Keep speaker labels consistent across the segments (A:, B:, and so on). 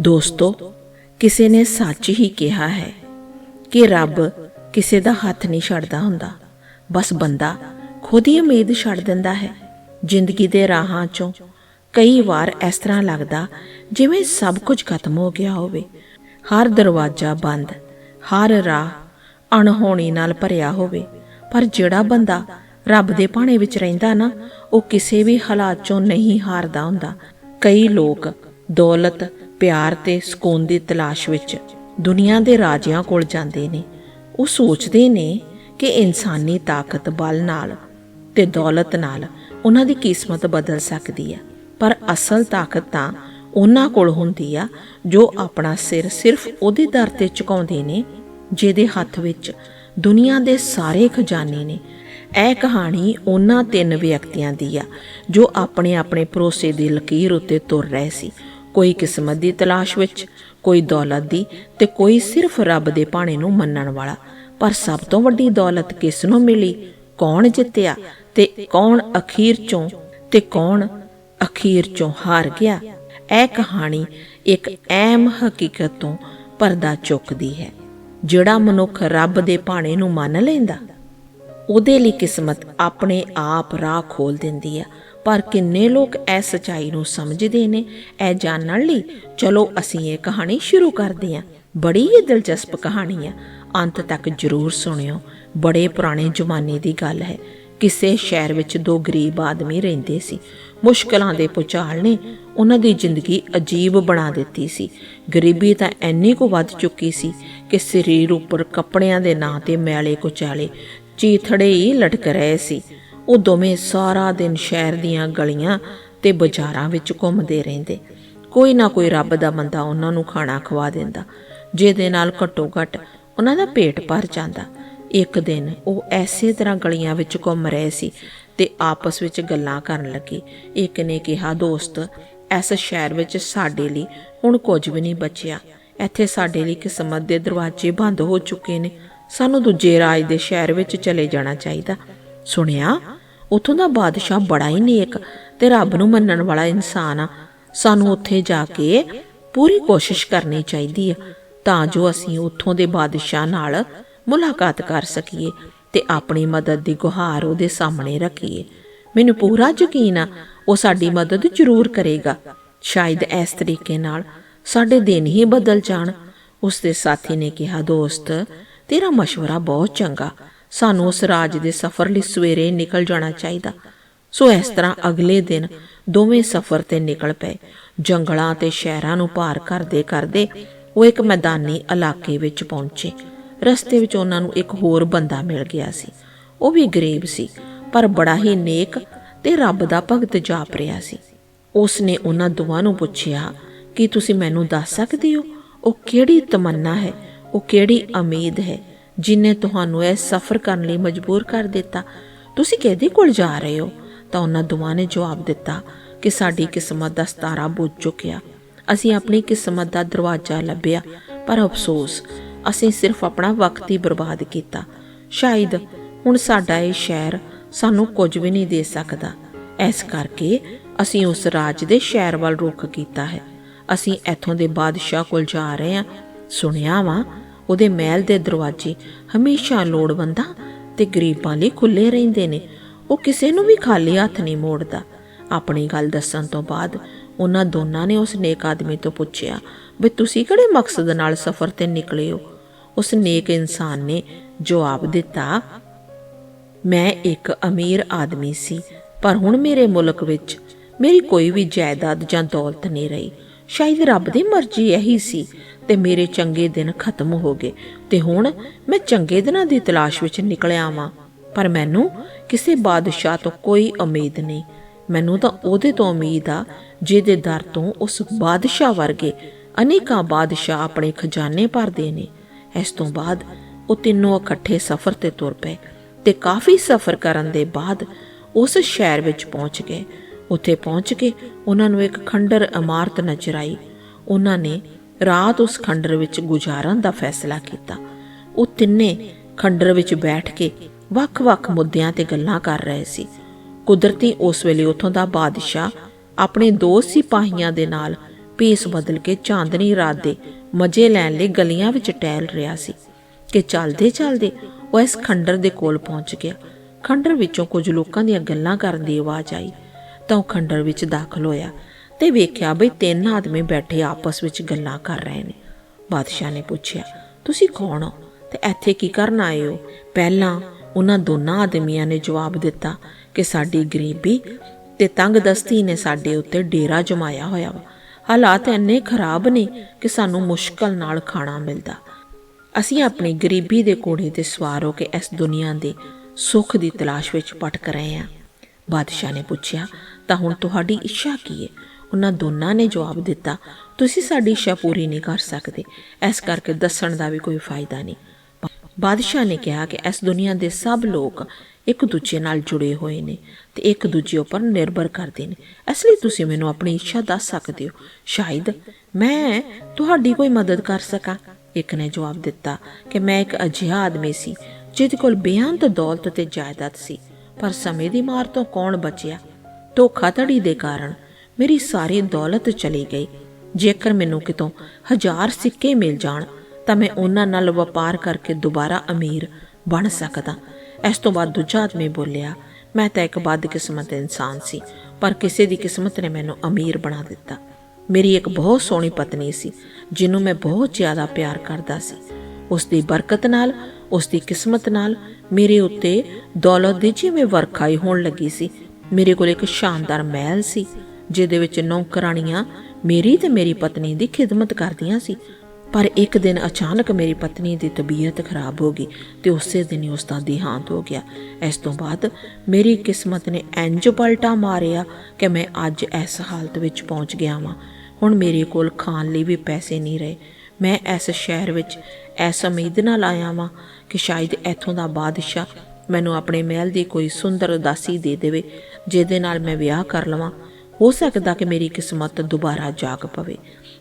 A: ਦੋਸਤੋ, ਕਿਸੇ ਨੇ ਸੱਚ ਹੀ ਕਿਹਾ ਹੈ ਕਿ ਰੱਬ ਕਿਸੇ ਦਾ ਹੱਥ ਨਹੀਂ ਛੱਡਦਾ ਹੁੰਦਾ। ਬਸ ਬੰਦਾ ਖੁਦ ਹੀ ਉਮੀਦ ਛੱਡ ਦਿੰਦਾ ਹੈ। ਜ਼ਿੰਦਗੀ ਦੇ ਰਾਹਾਂ 'ਚੋਂ ਕਈ ਵਾਰ ਇਸ ਤਰ੍ਹਾਂ ਲੱਗਦਾ, ਜਿਵੇਂ ਸਭ ਕੁਝ ਖਤਮ ਹੋ ਗਿਆ ਹੋਵੇ। ਹਰ ਦਰਵਾਜ਼ਾ ਬੰਦ, ਹਰ ਰਾਹ ਅਣਹੋਣੀ ਨਾਲ ਭਰਿਆ ਹੋਵੇ। ਪਰ ਜਿਹੜਾ ਬੰਦਾ ਰੱਬ ਦੇ ਭਾਣੇ ਵਿੱਚ ਰਹਿੰਦਾ ਨਾ, ਉਹ ਕਿਸੇ ਵੀ ਹਾਲਾਤ 'ਚੋਂ ਨਹੀਂ ਹਾਰਦਾ ਹੁੰਦਾ। ਕਈ ਲੋਕ ਦੌਲਤ ਪਿਆਰ ਤੇ ਸਕੂਨ ਦੀ ਤਲਾਸ਼ ਵਿੱਚ ਦੁਨੀਆ ਦੇ ਰਾਜਿਆਂ ਕੋਲ ਜਾਂਦੇ ਨੇ। ਉਹ ਸੋਚਦੇ ਨੇ ਕਿ ਇਨਸਾਨੀ ਤਾਕਤ ਬਲ ਨਾਲ ਤੇ ਦੌਲਤ ਨਾਲ ਉਹਨਾਂ ਦੀ ਕਿਸਮਤ ਬਦਲ ਸਕਦੀ ਹੈ। ਪਰ ਅਸਲ ਤਾਕਤ ਤਾਂ ਉਹਨਾਂ ਕੋਲ ਹੁੰਦੀ ਆ ਜੋ ਆਪਣਾ ਸਿਰ ਸਿਰਫ ਉਹਦੇ ਦਰ ਤੇ ਝੁਕਾਉਂਦੇ ਨੇ, ਜਿਹਦੇ ਹੱਥ ਵਿੱਚ ਦੁਨੀਆ ਦੇ ਸਾਰੇ ਖਜ਼ਾਨੇ ਨੇ। ਇਹ ਕਹਾਣੀ ਉਹਨਾਂ ਤਿੰਨ ਵਿਅਕਤੀਆਂ ਦੀ ਆ ਜੋ ਆਪਣੇ ਆਪਣੇ ਭਰੋਸੇ ਦੀ ਲਕੀਰ ਉੱਤੇ ਤੁਰ ਰਹੇ ਸੀ। ਕੋਈ ਕਿਸਮਤ ਦੀ ਤਲਾਸ਼ ਵਿੱਚ, ਕੋਈ ਦੌਲਤ ਦੀ ਤੇ ਕੋਈ ਸਿਰਫ ਰੱਬ ਦੇ ਭਾਣੇ ਨੂੰ ਮੰਨਣ ਵਾਲਾ। ਪਰ ਸਭ ਤੋਂ ਵੱਡੀ ਦੌਲਤ ਕਿਸ ਨੂੰ ਮਿਲੀ? ਕੌਣ ਜਿੱਤਿਆ ਤੇ ਕੌਣ ਅਖੀਰ ਚੋਂ ਤੇ ਕੌਣ ਅਖੀਰ ਚੋਂ ਹਾਰ ਗਿਆ? ਇਹ ਕਹਾਣੀ ਇੱਕ ਅਹਿਮ ਹਕੀਕਤ ਤੋਂ ਪਰਦਾ ਚੁੱਕਦੀ ਹੈ। ਜਿਹੜਾ ਮਨੁੱਖ ਰੱਬ ਦੇ ਭਾਣੇ ਨੂੰ ਮੰਨ ਲੈਂਦਾ, ਉਹਦੇ ਲਈ ਕਿਸਮਤ ਆਪਣੇ ਆਪ ਰਾਹ ਖੋਲ ਦਿੰਦੀ ਆ ਪਰ ਕਿੰਨੇ ਲੋਕ ਇਹ ਸਚਾਈ ਨੂੰ ਸਮਝਦੇ ਨੇ ਇਹ ਜਾਣਨ ਲਈ। ਚਲੋ, ਅਸੀਂ ਇਹ ਕਹਾਣੀ ਸ਼ੁਰੂ ਕਰਦੇ ਹਾਂ ਬੜੀ ਹੀ ਦਿਲਚਸਪ ਕਹਾਣੀ ਹੈ ਅੰਤ ਤੱਕ ਜ਼ਰੂਰ ਸੁਣਿਓ। ਬੜੇ ਪੁਰਾਣੇ ਜ਼ਮਾਨੇ ਦੀ ਗੱਲ ਹੈ। ਕਿਸੇ ਸ਼ਹਿਰ ਵਿੱਚ ਦੋ ਗਰੀਬ ਆਦਮੀ ਰਹਿੰਦੇ ਸੀ। ਮੁਸ਼ਕਲਾਂ ਦੇ ਪੁਚਾਲ ਨੇ ਉਹਨਾਂ ਦੀ ਜ਼ਿੰਦਗੀ ਅਜੀਬ ਬਣਾ ਦਿੱਤੀ ਸੀ। ਗਰੀਬੀ ਤਾਂ ਇੰਨੀ ਕੁ ਵੱਧ ਚੁੱਕੀ ਸੀ ਕਿ ਸਰੀਰ ਉੱਪਰ ਕੱਪੜਿਆਂ ਦੇ ਨਾਂ ਤੇ ਮੈਲੇ ਕੁਚਾਲੇ ਚੀਥੜੇ ਹੀ ਲਟਕ ਰਹੇ ਸੀ। ਉਹ ਦੋਵੇਂ ਸਾਰਾ ਦਿਨ ਸ਼ਹਿਰ ਦੀਆਂ ਗਲੀਆਂ ਤੇ ਬਾਜ਼ਾਰਾਂ ਵਿੱਚ ਘੁੰਮਦੇ ਰਹਿੰਦੇ। ਕੋਈ ਨਾ ਕੋਈ ਰੱਬ ਦਾ ਬੰਦਾ ਉਹਨਾਂ ਨੂੰ ਖਾਣਾ ਖਵਾ ਦਿੰਦਾ, ਜਿਹਦੇ ਨਾਲ ਘੱਟੋ ਘੱਟ ਉਹਨਾਂ ਦਾ ਪੇਟ ਭਰ ਜਾਂਦਾ। ਇੱਕ ਦਿਨ ਉਹ ਐਸੇ ਤਰ੍ਹਾਂ ਗਲੀਆਂ ਵਿੱਚ ਘੁੰਮ ਰਹੇ ਸੀ ਤੇ ਆਪਸ ਵਿੱਚ ਗੱਲਾਂ ਕਰਨ ਲੱਗੇ। ਇੱਕ ਨੇ ਕਿਹਾ, ਦੋਸਤ, ਇਸ ਸ਼ਹਿਰ ਵਿੱਚ ਸਾਡੇ ਲਈ ਹੁਣ ਕੁਝ ਵੀ ਨਹੀਂ ਬਚਿਆ। ਇੱਥੇ ਸਾਡੇ ਲਈ ਕਿਸਮਤ ਦੇ ਦਰਵਾਜ਼ੇ ਬੰਦ ਹੋ ਚੁੱਕੇ ਨੇ। ਸਾਨੂੰ ਦੂਜੇ ਰਾਜ ਦੇ ਸ਼ਹਿਰ ਵਿੱਚ ਚਲੇ ਜਾਣਾ ਚਾਹੀਦਾ। ਸੁਣਿਆ ਉਥੋਂ ਦਾ ਬਾਦਸ਼ਾਹ ਬੜਾ ਹੀ ਨੇਕ ਤੇ ਰੱਬ ਨੂੰ ਮੰਨਣ ਵਾਲਾ ਇਨਸਾਨ ਆ ਸਾਨੂੰ ਉੱਥੇ ਜਾ ਕੇ ਪੂਰੀ ਕੋਸ਼ਿਸ਼ ਕਰਨੀ ਚਾਹੀਦੀ ਆ ਤਾਂ ਜੋ ਅਸੀਂ ਉੱਥੋਂ ਦੇ ਬਾਦਸ਼ਾਹ ਨਾਲ ਮੁਲਾਕਾਤ ਕਰ ਸਕੀਏ ਤੇ ਆਪਣੀ ਮਦਦ ਦੀ ਗੁਹਾਰ ਉਹਦੇ ਸਾਹਮਣੇ ਰੱਖੀਏ ਮੈਨੂੰ ਪੂਰਾ ਯਕੀਨ ਆ ਉਹ ਸਾਡੀ ਮਦਦ ਜ਼ਰੂਰ ਕਰੇਗਾ ਸ਼ਾਇਦ ਇਸ ਤਰੀਕੇ ਨਾਲ ਸਾਡੇ ਦਿਨ ਹੀ ਬਦਲ ਜਾਣ ਉਸ ਦੇ ਸਾਥੀ ਨੇ ਕਿਹਾ ਦੋਸਤ ਤੇਰਾ مشورہ ਬਹੁਤ ਚੰਗਾ ਸਾਨੂੰ ਉਸ ਰਾਜ ਦੇ ਸਫ਼ਰ ਲਈ ਸਵੇਰੇ ਨਿਕਲ ਜਾਣਾ ਚਾਹੀਦਾ। ਸੋ ਇਸ ਤਰ੍ਹਾਂ ਅਗਲੇ ਦਿਨ ਦੋਵੇਂ ਸਫ਼ਰ ਤੇ ਨਿਕਲ ਪਏ। ਜੰਗਲਾਂ ਤੇ ਸ਼ਹਿਰਾਂ ਨੂੰ ਪਾਰ ਕਰਦੇ ਕਰਦੇ ਉਹ ਇੱਕ ਮੈਦਾਨੀ ਇਲਾਕੇ ਵਿੱਚ ਪਹੁੰਚੇ। ਰਸਤੇ ਵਿੱਚ ਉਹਨਾਂ ਨੂੰ ਇੱਕ ਹੋਰ ਬੰਦਾ ਮਿਲ ਗਿਆ ਸੀ। ਉਹ ਵੀ ਗਰੀਬ ਸੀ, ਪਰ ਬੜਾ ਹੀ ਨੇਕ ਤੇ ਰੱਬ ਦਾ ਭਗਤ ਜਾਪ ਰਿਹਾ ਸੀ। ਉਸ ਨੇ ਉਹਨਾਂ ਦੋਵਾਂ ਨੂੰ ਪੁੱਛਿਆ, ਕਿ ਤੁਸੀਂ ਮੈਨੂੰ ਦੱਸ ਸਕਦੇ ਹੋ? ਉਹ ਕਿਹੜੀ ਤਮੰਨਾ ਹੈ? ਉਹ ਕਿਹੜੀ ਉਮੀਦ ਹੈ? ਜਿਨੇ ਤੁਹਾਨੂੰ ਇਹ ਸਫ਼ਰ ਕਰਨ ਲਈ ਮਜਬੂਰ ਕਰ ਦਿੱਤਾ, ਤੁਸੀਂ ਕਿਹਦੇ ਕੋਲ ਜਾ ਰਹੇ ਹੋ? ਤਾਂ ਉਹਨਾਂ ਦੋਵਾਂ ਨੇ ਜਵਾਬ ਦਿੱਤਾ ਕਿ ਸਾਡੀ ਕਿਸਮਤ ਦਾ ਸਤਾਰਾ ਬੁੱਝ ਚੁੱਕਿਆ। ਅਸੀਂ ਆਪਣੀ ਕਿਸਮਤ ਦਾ ਦਰਵਾਜ਼ਾ ਲੱਭਿਆ, ਪਰ ਅਫਸੋਸ, ਅਸੀਂ ਸਿਰਫ ਆਪਣਾ ਵਕਤ ਹੀ ਬਰਬਾਦ ਕੀਤਾ। ਸ਼ਾਇਦ ਹੁਣ ਸਾਡਾ ਇਹ ਸ਼ਹਿਰ ਸਾਨੂੰ ਕੁਝ ਵੀ ਨਹੀਂ ਦੇ ਸਕਦਾ। ਇਸ ਕਰਕੇ ਅਸੀਂ ਉਸ ਰਾਜ ਦੇ ਸ਼ਹਿਰ ਵੱਲ ਰੁਖ ਕੀਤਾ ਹੈ। ਅਸੀਂ ਇੱਥੋਂ ਦੇ ਬਾਦਸ਼ਾਹ ਕੋਲ ਜਾ ਰਹੇ ਹਾਂ। ਸੁਣਿਆ ਵਾ ਉਹਦੇ ਮਹਿਲ ਦੇ ਦਰਵਾਜ਼ੇ ਹਮੇਸ਼ਾ ਲੋੜਵੰਦਾਂ ਤੇ ਗਰੀਬਾਂ ਲਈ ਖੁੱਲੇ ਰਹਿੰਦੇ ਨੇ। ਉਹ ਕਿਸੇ ਨੂੰ ਵੀ ਖਾਲੀ ਹੱਥ ਨਹੀਂ ਮੋੜਦਾ। ਆਪਣੀ ਗੱਲ ਦੱਸਣ ਤੋਂ ਬਾਅਦ ਉਹਨਾਂ ਦੋਨਾਂ ਨੇ ਉਸ ਨੇਕ ਆਦਮੀ ਤੋਂ ਪੁੱਛਿਆ ਵੀ ਤੁਸੀਂ ਕਿਹੜੇ ਮਕਸਦ ਨਾਲ ਸਫ਼ਰ ਤੇ ਨਿਕਲੇ ਹੋ? ਉਸ ਨੇਕ ਇਨਸਾਨ ਨੇ ਜਵਾਬ ਦਿੱਤਾ, ਮੈਂ ਇੱਕ ਅਮੀਰ ਆਦਮੀ ਸੀ, ਪਰ ਹੁਣ ਮੇਰੇ ਮੁਲਕ ਵਿੱਚ ਮੇਰੀ ਕੋਈ ਵੀ ਜਾਇਦਾਦ ਜਾਂ ਦੌਲਤ ਨਹੀਂ ਰਹੀ। ਸ਼ਾਇਦ ਰੱਬ ਦੀ ਮਰਜ਼ੀ ਇਹੀ ਸੀ ਤੇ ਮੇਰੇ ਚੰਗੇ ਦਿਨ ਖਤਮ ਹੋ ਗਏ ਤੇ ਹੁਣ ਮੈਂ ਚੰਗੇ ਦਿਨਾਂ ਦੀ ਤਲਾਸ਼ ਵਿੱਚ ਨਿਕਲਿਆ ਵਾਂ ਪਰ ਮੈਨੂੰ ਕਿਸੇ ਬਾਦਸ਼ਾਹ ਤੋਂ ਕੋਈ ਉਮੀਦ ਨਹੀਂ। ਮੈਨੂੰ ਤਾਂ ਉਹਦੇ ਤੋਂ ਉਮੀਦ ਆ, ਜਿਹਦੇ ਦਰ ਤੋਂ ਉਸ ਬਾਦਸ਼ਾਹ ਵਰਗੇ ਅਨੇਕਾਂ ਬਾਦਸ਼ਾਹ ਆਪਣੇ ਖਜ਼ਾਨੇ ਭਰਦੇ ਨੇ। ਇਸ ਤੋਂ ਬਾਅਦ ਉਹ ਤਿੰਨੋਂ ਇਕੱਠੇ ਸਫ਼ਰ ਤੇ ਤੁਰ ਪਏ ਤੇ ਕਾਫੀ ਸਫ਼ਰ ਕਰਨ ਦੇ ਬਾਅਦ ਉਸ ਸ਼ਹਿਰ ਵਿੱਚ ਪਹੁੰਚ ਗਏ। ਉੱਥੇ ਪਹੁੰਚ ਕੇ ਉਹਨਾਂ ਨੂੰ ਇੱਕ ਖੰਡਰ ਇਮਾਰਤ ਨਜ਼ਰ ਆਈ। ਉਹਨਾਂ ਨੇ ਰਾਤ ਉਸ ਖੰਡਰ ਵਿੱਚ ਗੁਜ਼ਾਰਨ ਦਾ ਫੈਸਲਾ ਕੀਤਾ। ਉਹ ਤਿੰਨੇ ਖੰਡਰ ਵਿੱਚ ਬੈਠ ਕੇ ਵੱਖ-ਵੱਖ ਮੁੱਦਿਆਂ ਤੇ ਗੱਲਾਂ ਕਰ ਰਹੇ ਸੀ। ਕੁਦਰਤੀ ਉਸ ਵੇਲੇ ਉਥੋਂ ਦਾ ਬਾਦਸ਼ਾਹ ਆਪਣੇ ਦੋ ਸਿਪਾਹੀਆਂ ਦੇ ਨਾਲ ਪੀਸ ਬਦਲ ਕੇ ਚਾਂਦਨੀ ਰਾਤ ਦੇ ਮਜ਼ੇ ਲੈਣ ਲਈ ਗਲੀਆਂ ਵਿੱਚ ਟਹਿਲ ਰਿਹਾ ਸੀ ਕਿ ਚੱਲਦੇ ਚੱਲਦੇ ਉਹ ਇਸ ਖੰਡਰ ਦੇ ਕੋਲ ਪਹੁੰਚ ਗਿਆ। ਖੰਡਰ ਵਿੱਚੋਂ ਕੁਝ ਲੋਕਾਂ ਦੀਆਂ ਗੱਲਾਂ ਕਰਨ ਦੀ ਆਵਾਜ਼ ਆਈ ਤਾਂ ਉਹ ਖੰਡਰ ਵਿੱਚ ਦਾਖਲ ਹੋਇਆ ਤੇ ਵੇਖਿਆ ਬਈ ਤਿੰਨ ਆਦਮੀ ਬੈਠੇ ਆਪਸ ਵਿੱਚ ਗੱਲਾਂ ਕਰ ਰਹੇ ਨੇ। ਬਾਦਸ਼ਾਹ ਨੇ ਪੁੱਛਿਆ, ਤੁਸੀਂ ਕੌਣ ਹੋ? ਤੇ ਇੱਥੇ ਕੀ ਕਰਨ ਆਏ ਹੋ? ਪਹਿਲਾਂ ਉਹਨਾਂ ਦੋਨਾਂ ਆਦਮੀਆਂ ਨੇ ਜਵਾਬ ਦਿੱਤਾ ਕਿ ਸਾਡੀ ਗਰੀਬੀ ਤੇ ਤੰਗਦਸਤੀ ਨੇ ਸਾਡੇ ਉੱਤੇ ਡੇਰਾ ਜਮਾਇਆ ਹੋਇਆ ਵਾ। ਹਾਲਾਤ ਇੰਨੇ ਖਰਾਬ ਨੇ ਕਿ ਸਾਨੂੰ ਮੁਸ਼ਕਲ ਨਾਲ ਖਾਣਾ ਮਿਲਦਾ। ਅਸੀਂ ਆਪਣੀ ਗਰੀਬੀ ਦੇ ਕੋੜੇ ਤੇ ਸਵਾਰ ਹੋ ਕੇ ਇਸ ਦੁਨੀਆ ਦੇ ਸੁੱਖ ਦੀ ਤਲਾਸ਼ ਵਿੱਚ ਭਟਕ ਰਹੇ ਹਾਂ। ਬਾਦਸ਼ਾਹ ਨੇ ਪੁੱਛਿਆ, ਤਾਂ ਹੁਣ ਤੁਹਾਡੀ ਇੱਛਾ ਕੀ ਹੈ? ਉਹਨਾਂ ਦੋਨਾਂ ਨੇ ਜਵਾਬ ਦਿੱਤਾ, ਤੁਸੀਂ ਸਾਡੀ ਇੱਛਾ ਪੂਰੀ ਨਹੀਂ ਕਰ ਸਕਦੇ। ਇਸ ਕਰਕੇ ਦੱਸਣ ਦਾ ਵੀ ਕੋਈ ਫਾਇਦਾ ਨਹੀਂ। ਬਾਦਸ਼ਾਹ ਨੇ ਕਿਹਾ ਕਿ ਇਸ ਦੁਨੀਆ ਦੇ ਸਭ ਲੋਕ ਇੱਕ ਦੂਜੇ ਨਾਲ ਜੁੜੇ ਹੋਏ ਨੇ ਤੇ ਇੱਕ ਦੂਜੇ ਉੱਪਰ ਨਿਰਭਰ ਕਰਦੇ ਨੇ। ਇਸ ਲਈ ਤੁਸੀਂ ਮੈਨੂੰ ਆਪਣੀ ਇੱਛਾ ਦੱਸ ਸਕਦੇ ਹੋ। ਸ਼ਾਇਦ ਮੈਂ ਤੁਹਾਡੀ ਕੋਈ ਮਦਦ ਕਰ ਸਕਾਂ। ਇੱਕ ਨੇ ਜਵਾਬ ਦਿੱਤਾ ਕਿ ਮੈਂ ਇੱਕ ਅਜਿਹਾ ਆਦਮੀ ਸੀ, ਜਿਹਦੇ ਕੋਲ ਬੇਅੰਤ ਦੌਲਤ ਤੇ ਜਾਇਦਾਦ ਸੀ, ਪਰ ਸਮੇਂ ਦੀ ਮਾਰ ਤੋਂ ਕੌਣ ਬਚਿਆ? ਧੋਖਾਧੜੀ ਦੇ ਕਾਰਨ ਮੇਰੀ ਸਾਰੀ ਦੌਲਤ ਚਲੀ ਗਈ। ਜੇਕਰ ਮੈਨੂੰ ਕਿਤੋਂ ਹਜ਼ਾਰ ਸਿੱਕੇ ਮਿਲ ਜਾਣ, ਤਾਂ ਮੈਂ ਉਹਨਾਂ ਨਾਲ ਵਪਾਰ ਕਰਕੇ ਦੁਬਾਰਾ ਅਮੀਰ ਬਣ ਸਕਦਾ। ਇਸ ਤੋਂ ਬਾਅਦ ਦੂਜਾ ਆਦਮੀ ਬੋਲਿਆ, ਮੈਂ ਤਾਂ ਇੱਕ ਬਦਕਿਸਮਤ ਇਨਸਾਨ ਸੀ, ਪਰ ਕਿਸੇ ਦੀ ਕਿਸਮਤ ਨੇ ਮੈਨੂੰ ਅਮੀਰ ਬਣਾ ਦਿੱਤਾ। ਮੇਰੀ ਇੱਕ ਬਹੁਤ ਸੋਹਣੀ ਪਤਨੀ ਸੀ, ਜਿਹਨੂੰ ਮੈਂ ਬਹੁਤ ਜ਼ਿਆਦਾ ਪਿਆਰ ਕਰਦਾ ਸੀ। ਉਸ ਦੀ ਬਰਕਤ ਨਾਲ ਉਸ ਦੀ ਕਿਸਮਤ ਨਾਲ ਮੇਰੇ ਉੱਤੇ ਦੌਲਤ ਦੀ ਜਿਵੇਂ ਵਰਖਾਈ ਹੋਣ ਲੱਗੀ ਸੀ, ਮੇਰੇ ਕੋਲ ਇੱਕ ਸ਼ਾਨਦਾਰ ਮਹਿਲ ਸੀ। ਜਿਹਦੇ ਵਿੱਚ ਨੌਕਰਾਣੀਆਂ ਮੇਰੀ ਤੇ ਮੇਰੀ ਪਤਨੀ ਦੀ ਖਿਦਮਤ ਕਰਦੀਆਂ ਸੀ। ਪਰ ਇੱਕ ਦਿਨ ਅਚਾਨਕ ਮੇਰੀ ਪਤਨੀ ਦੀ ਤਬੀਅਤ ਖਰਾਬ ਹੋ ਗਈ ਤੇ ਉਸੇ ਦਿਨ ਹੀ ਉਸ ਦਾ ਦੇਹਾਂਤ ਹੋ ਗਿਆ। ਇਸ ਤੋਂ ਬਾਅਦ ਮੇਰੀ ਕਿਸਮਤ ਨੇ ਇੰਜ ਪਲਟਾ ਮਾਰਿਆ ਕਿ ਮੈਂ ਅੱਜ ਇਸ ਹਾਲਤ ਵਿੱਚ ਪਹੁੰਚ ਗਿਆ ਹਾਂ ਹੁਣ ਮੇਰੇ ਕੋਲ ਖਾਣ ਲਈ ਵੀ ਪੈਸੇ ਨਹੀਂ ਰਹੇ। ਮੈਂ ਇਸ ਸ਼ਹਿਰ ਵਿੱਚ ਐਸ ਉਮੀਦ ਨਾਲ ਆਇਆ ਵਾਂ ਕਿ ਸ਼ਾਇਦ ਇੱਥੋਂ ਦਾ ਬਾਦਸ਼ਾਹ ਮੈਨੂੰ ਆਪਣੇ ਮਹਿਲ ਦੀ ਕੋਈ ਸੁੰਦਰ ਉਦਾਸੀ ਦੇ ਦੇਵੇ, ਜਿਹਦੇ ਨਾਲ ਮੈਂ ਵਿਆਹ ਕਰ ਲਵਾਂ। ਹੋ ਸਕਦਾ ਕਿ ਮੇਰੀ ਕਿਸਮਤ ਦੁਬਾਰਾ ਜਾਗ ਪਵੇ।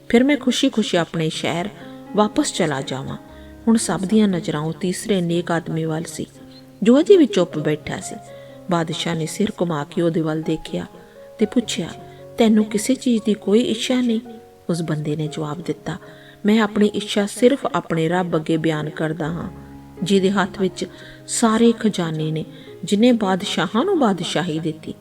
A: ਫਿਰ ਮੈਂ ਖੁਸ਼ੀ-ਖੁਸ਼ੀ ਆਪਣੇ ਸ਼ਹਿਰ ਵਾਪਸ ਚਲਾ ਜਾਵਾਂ। ਹੁਣ ਸਭ ਦੀਆਂ ਨਜ਼ਰਾਂ ਉਹ ਤੀਸਰੇ ਨੇਕ ਆਦਮੀ ਵੱਲ ਸੀ, ਜੋ ਅਜੇ ਵੀ ਚੁੱਪ ਬੈਠਾ ਸੀ। ਬਾਦਸ਼ਾਹ ਨੇ ਸਿਰ ਘੁਮਾ ਕੇ ਉਹਦੇ ਵੱਲ ਦੇਖਿਆ ਤੇ ਪੁੱਛਿਆ, ਤੈਨੂੰ ਕਿਸੇ ਚੀਜ਼ ਦੀ ਕੋਈ ਇੱਛਾ ਨਹੀਂ? ਉਸ ਬੰਦੇ ਨੇ ਜਵਾਬ ਦਿੱਤਾ, ਮੈਂ ਆਪਣੀ ਇੱਛਾ ਸਿਰਫ ਆਪਣੇ ਰੱਬ ਅੱਗੇ ਬਿਆਨ ਕਰਦਾ ਹਾਂ, ਜਿਹਦੇ ਹੱਥ ਵਿੱਚ ਸਾਰੇ ਖਜ਼ਾਨੇ ਨੇ, ਜਿਨੇ ਬਾਦਸ਼ਾਹਾਂ ਨੂੰ ਬਾਦਸ਼ਾਹੀ ਦਿੱਤੀ।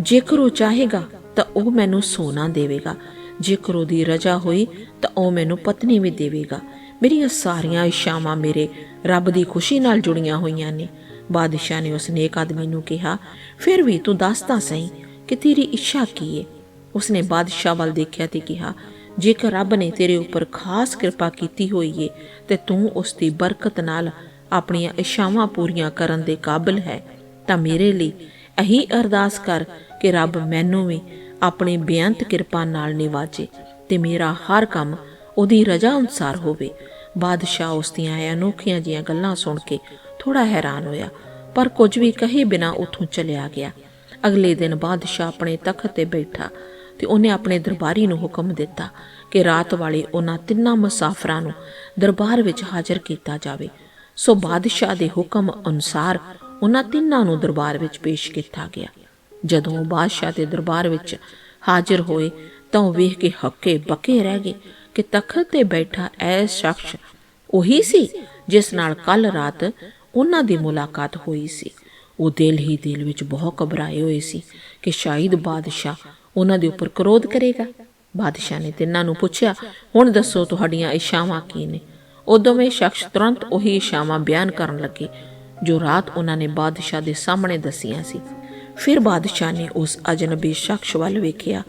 A: ਜੇਕਰ ਉਹ ਚਾਹੇਗਾ ਤਾਂ ਉਹ ਮੈਨੂੰ ਸੋਨਾ ਦੇਵੇਗਾ। ਜੇਕਰ ਉਹਦੀ ਰਜਾ ਹੋਈ, ਤਾਂ ਉਹ ਮੈਨੂੰ ਪਤਨੀ ਵੀ ਦੇਵੇਗਾ। ਮੇਰੀਆਂ ਸਾਰੀਆਂ ਇੱਛਾਵਾਂ ਮੇਰੇ ਰੱਬ ਦੀ ਖੁਸ਼ੀ ਨਾਲ ਜੁੜੀਆਂ ਹੋਈਆਂ ਨੇ। ਬਾਦਸ਼ਾਹ ਨੇ ਉਸ ਨੇਕ ਆਦਮੀ ਨੂੰ ਕਿਹਾ, ਫਿਰ ਵੀ ਤੂੰ ਦੱਸ ਤਾਂ ਸਹੀ ਕਿ ਤੇਰੀ ਇੱਛਾ ਕੀ ਹੈ ਉਸਨੇ ਬਾਦਸ਼ਾਹ ਵੱਲ ਦੇਖਿਆ ਤੇ ਕਿਹਾ, ਜੇਕਰ ਰੱਬ ਨੇ ਤੇਰੇ ਉੱਪਰ ਖਾਸ ਕਿਰਪਾ ਕੀਤੀ ਹੋਈ ਏ, ਤੇ ਤੂੰ ਉਸ ਦੀ ਬਰਕਤ ਨਾਲ ਆਪਣੀਆਂ ਇੱਛਾਵਾਂ ਪੂਰੀਆਂ ਕਰਨ ਦੇ ਕਾਬਿਲ ਹੈ, ਤਾਂ ਮੇਰੇ ਲਈ ਇਹੀ ਅਰਦਾਸ ਕਰ ਕਿ ਰੱਬ ਮੈਨੂੰ ਵੀ ਆਪਣੀ ਬੇਅੰਤ ਕਿਰਪਾ ਨਾਲ ਨਿਵਾਜੇ ਤੇ ਮੇਰਾ ਹਰ ਕੰਮ ਉਹਦੀ ਰਜ਼ਾ ਅਨੁਸਾਰ ਹੋਵੇ। ਬਾਦਸ਼ਾਹ ਉਸ ਦੀਆਂ ਇਹ ਅਨੋਖੀਆਂ ਜੀਆਂ ਗੱਲਾਂ ਸੁਣ ਕੇ ਥੋੜਾ ਹੈਰਾਨ ਹੋਇਆ, ਪਰ ਕੁਝ ਵੀ ਕਹੇ ਬਿਨਾ ਉਥੋਂ ਚਲਿਆ ਗਿਆ। ਅਗਲੇ ਦਿਨ ਬਾਦਸ਼ਾਹ ਆਪਣੇ ਤਖਤ ਤੇ ਬੈਠਾ ਤੇ ਉਹਨੇ ਆਪਣੇ ਦਰਬਾਰੀ ਨੂੰ ਹੁਕਮ ਦਿੱਤਾ ਕਿ ਰਾਤ ਵਾਲੇ ਉਹਨਾਂ ਤਿੰਨਾਂ ਮੁਸਾਫਰਾਂ ਨੂੰ ਦਰਬਾਰ ਵਿੱਚ ਹਾਜ਼ਰ ਕੀਤਾ ਜਾਵੇ। ਸੋ ਬਾਦਸ਼ਾਹ ਦੇ ਹੁਕਮ ਅਨੁਸਾਰ ਉਹਨਾਂ ਤਿੰਨਾਂ ਨੂੰ ਦਰਬਾਰ ਵਿੱਚ ਪੇਸ਼ ਕੀਤਾ ਗਿਆ। ਜਦੋਂ ਬਾਦਸ਼ਾਹ ਦੇ ਦਰਬਾਰ ਵਿੱਚ ਹਾਜ਼ਰ ਹੋਏ ਤਾਂ ਉਹ ਵੇਖ ਕੇ ਹੱਕੇ ਬੱਕੇ ਰਹਿ ਗਏ ਕਿ ਤਖਤ ਤੇ ਬੈਠਾ ਐ ਸ਼ਖਸ ਉਹੀ ਸੀ ਜਿਸ ਨਾਲ ਕੱਲ ਰਾਤ ਉਹਨਾਂ ਦੀ ਮੁਲਾਕਾਤ ਹੋਈ ਸੀ। ਉਹ ਦਿਲ ਹੀ ਦਿਲ ਵਿੱਚ ਬਹੁਤ ਘਬਰਾਏ ਹੋਏ ਸੀ ਕਿ ਸ਼ਾਇਦ ਬਾਦਸ਼ਾਹ ਉਹਨਾਂ ਦੇ ਉੱਪਰ ਕਰੋਧ ਕਰੇਗਾ। ਬਾਦਸ਼ਾਹ ਨੇ ਤਿੰਨਾਂ ਨੂੰ ਪੁੱਛਿਆ, ਹੁਣ ਦੱਸੋ ਤੁਹਾਡੀਆਂ ਇਸ਼ਾਵਾਂ ਕੀ ਨੇ? ਉਹ ਦੋਵੇਂ ਸ਼ਖਸ ਤੁਰੰਤ ਉਹੀ ਇਸ਼ਾਵਾਂ ਬਿਆਨ ਕਰਨ ਲੱਗੇ ਜੋ ਰਾਤ ਉਹਨਾਂ ਨੇ ਬਾਦਸ਼ਾਹ ਦੇ ਸਾਹਮਣੇ ਦਸੀਆਂ ਸੀ। ਫਿਰ ਬਾਦਸ਼ਾਹ ਨੇ ਉਸ ਅਜਨਬੀ ਸ਼ਖਸ ਵੱਲ ਵੇਖਿਆ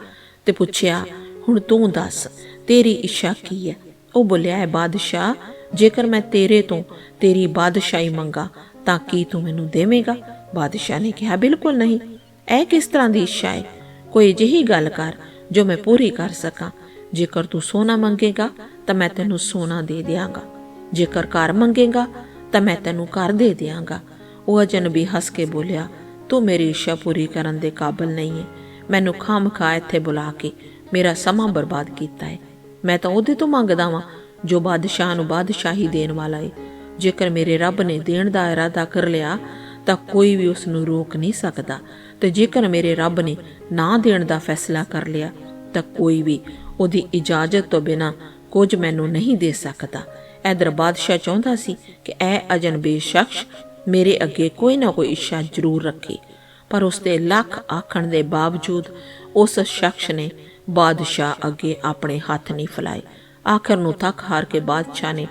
A: ਤੇ ਪੁੱਛਿਆ, ਹੁਣ ਤੂੰ ਦੱਸ, ਤੇਰੀ ਇੱਛਾ ਕੀ ਹੈ? ਉਹ ਬੋਲਿਆ ਹੈ ਬਾਦਸ਼ਾਹ, ਜੇਕਰ ਮੈਂ ਤੇਰੇ ਤੋਂ ਤੇਰੀ ਬਾਦਸ਼ਾਹੀ ਮੰਗਾ, ਤਾਂ ਕੀ ਤੂੰ ਮੈਨੂੰ ਦੇਵੇਂਗਾ? ਬਾਦਸ਼ਾਹ ਨੇ ਕਿਹਾ, ਬਿਲਕੁਲ ਨਹੀਂ ਇਹ ਕਿਸ ਤਰ੍ਹਾਂ ਦੀ ਇੱਛਾ ਹੈ? ਕੋਈ ਅਜਿਹੀ ਗੱਲ ਕਰ ਜੋ ਮੈਂ ਪੂਰੀ ਕਰ ਸਕਾਂ। ਜੇਕਰ ਤੂੰ ਸੋਨਾ ਮੰਗੇਗਾ, ਤਾਂ ਮੈਂ ਤੈਨੂੰ ਸੋਨਾ ਦੇ ਦਿਆਂਗਾ। ਜੇਕਰ ਘਰ ਮੰਗੇਗਾ, ਤਾਂ ਮੈਂ ਤੈਨੂੰ ਘਰ ਦੇ ਦਿਆਂਗਾ। ਉਹ ਅਜਨਬੀ ਹੱਸ ਕੇ ਬੋਲਿਆ ਤੂੰ ਮੇਰੀ ਇੱਛਾ ਪੂਰੀ ਕਰਨ ਦੇ ਕਾਬਿਲ ਨਹੀਂ ਹੈ। ਮੈਨੂੰ ਖਾਮਖਾ ਇੱਥੇ ਬੁਲਾ ਕੇ ਮੇਰਾ ਸਮਾਂ ਬਰਬਾਦ ਕੀਤਾ ਹੈ। ਮੈਂ ਤਾਂ ਉਹਦੇ ਤੋਂ ਮੰਗਦਾ ਵਾਂ, ਜੋ ਬਾਦਸ਼ਾਹ ਨੂੰ ਬਾਦਸ਼ਾਹੀ ਦੇਣ ਵਾਲਾ ਹੈ ਜੇਕਰ ਮੇਰੇ ਰੱਬ ਨੇ ਦੇਣ ਦਾ ਇਰਾਦਾ ਕਰ ਲਿਆ, ਤਾਂ ਕੋਈ ਵੀ ਉਸ ਨੂੰ ਰੋਕ ਨਹੀਂ ਸਕਦਾ। ਤੇ ਜੇਕਰ ਮੇਰੇ ਰੱਬ ਨੇ ਨਾ ਦੇਣ ਦਾ ਫੈਸਲਾ ਕਰ ਲਿਆ, ਤਾਂ ਕੋਈ ਵੀ ਉਹਦੀ ਇਜਾਜ਼ਤ ਤੋਂ ਬਿਨਾ ਕੁਝ ਮੈਨੂੰ ਨਹੀਂ ਦੇ ਸਕਦਾ। ਇਧਰ ਬਾਦਸ਼ਾਹ ਚਾਹੁੰਦਾ ਸੀ ਕਿ ਇਹ ਅਜਨਬੀ ਸ਼ਖਸ ਮੇਰੇ ਅੱਗੇ ਕੋਈ ਨਾ ਕੋਈ ਇੱਛਾ ਜ਼ਰੂਰ ਰੱਖੀ। ਪਰ ਉਸ ਦੇ ਲੱਖ ਆਖਣ ਦੇ ਬਾਵਜੂਦ ਉਸ ਸ਼ਖਸ ਨੇ ਬਾਦਸ਼ਾਹ ਅੱਗੇ ਆਪਣੇ ਹੱਥ ਨਹੀਂ ਫਲਾਏ। ਆਖਰ ਨੂੰ ਥੱਕ ਹਾਰ ਕੇ ਬਾਦਸ਼ਾਹ ਨੇ